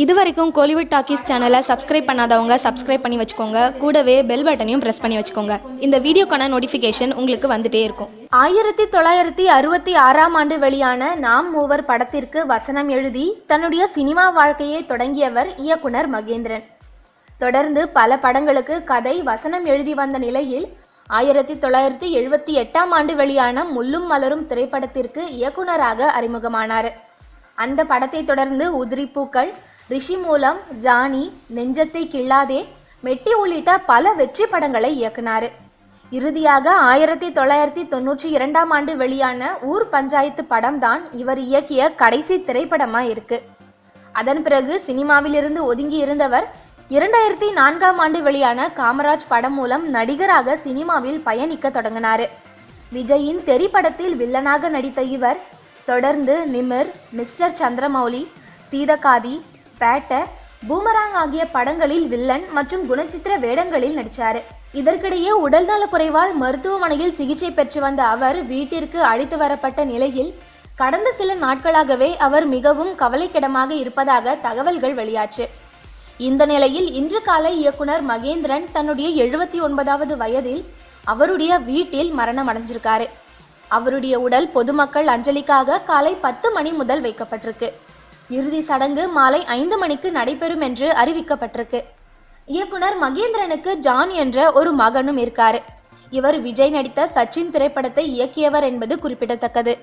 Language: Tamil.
இது வரைக்கும் கோலிவுட் டாக்கீஸ் சேனலை சப்ஸ்கிரைப் பண்ணாதவங்க சப்ஸ்கிரைப் பண்ணி வச்சுக்கோங்க. கூடவே பெல் பட்டனையும் ப்ரெஸ் பண்ணி வச்சுக்கோங்க. இந்த வீடியோக்கான நோட்டிஃபிகேஷன் உங்களுக்கு வந்துட்டே இருக்கும். ஆயிரத்தி தொள்ளாயிரத்தி அறுபத்தி ஆறாம் ஆண்டு வெளியான நாம் மூவர் படத்திற்கு வசனம் எழுதி தன்னுடைய சினிமா வாழ்க்கையை தொடங்கியவர் இயக்குனர் மகேந்திரன். தொடர்ந்து பல படங்களுக்கு கதை வசனம் எழுதி வந்த நிலையில் ஆயிரத்தி தொள்ளாயிரத்தி எழுபத்தி எட்டாம் ஆண்டு வெளியான முள்ளும் மலரும் திரைப்படத்திற்கு இயக்குனராக அறிமுகமானார். அந்த படத்தை தொடர்ந்து உதிரி பூக்கள் ரிஷி மூலம் ஜானி நெஞ்சத்தை கிள்ளாதே மெட்டி உள்ளிட்ட பல வெற்றி படங்களை இயக்குனார். இறுதியாக ஆயிரத்தி தொள்ளாயிரத்தி தொண்ணூற்றி இரண்டாம் ஆண்டு வெளியான ஊர் பஞ்சாயத்து படம் தான் இவர் இயக்கிய கடைசி திரைப்படமா இருக்கு. அதன் பிறகு சினிமாவிலிருந்து ஒதுங்கி இருந்தவர் இரண்டாயிரத்தி நான்காம் ஆண்டு வெளியான காமராஜ் படம் மூலம் நடிகராக சினிமாவில் பயணிக்க தொடங்கினார். விஜயின் தெறிப்படத்தில் வில்லனாக நடித்த இவர் தொடர்ந்து Nimir mister Chandramouli Seethakaathi batter boomerang ஆகிய படங்களில் வில்லன் மற்றும் குணச்சித்திர வேடங்களில் நடித்தார் இதற்கிடையே உடல்நல குறைவால் மருத்துவமனையில் சிகிச்சை பெற்று வந்த அவர் வீட்டிற்கு அழைத்து வரப்பட்ட நிலையில் கடந்த சில நாட்களாகவே அவர் மிகவும் கவலைக்கிடமாக இருப்பதாக தகவல்கள் வெளியாச்சு. இந்த நிலையில் இன்று காலை இயக்குனர் மகேந்திரன் தன்னுடைய எழுபத்தி ஒன்பதாவது வயதில் அவருடைய வீட்டில் மரணம் அடைஞ்சிருக்காரு. அவருடைய உடல் பொதுமக்கள் அஞ்சலிக்காக காலை பத்து மணி முதல் வைக்கப்பட்டிருக்கு. இறுதி சடங்கு மாலை ஐந்து மணிக்கு நடைபெறும் என்று அறிவிக்கப்பட்டிருக்கு. இயக்குனர் மகேந்திரனுக்கு ஜான் என்ற ஒரு மகனும் இருக்காரு. இவர் விஜய் நடித்த சச்சின் திரைப்படத்தை இயக்கியவர் என்பது குறிப்பிடத்தக்கது.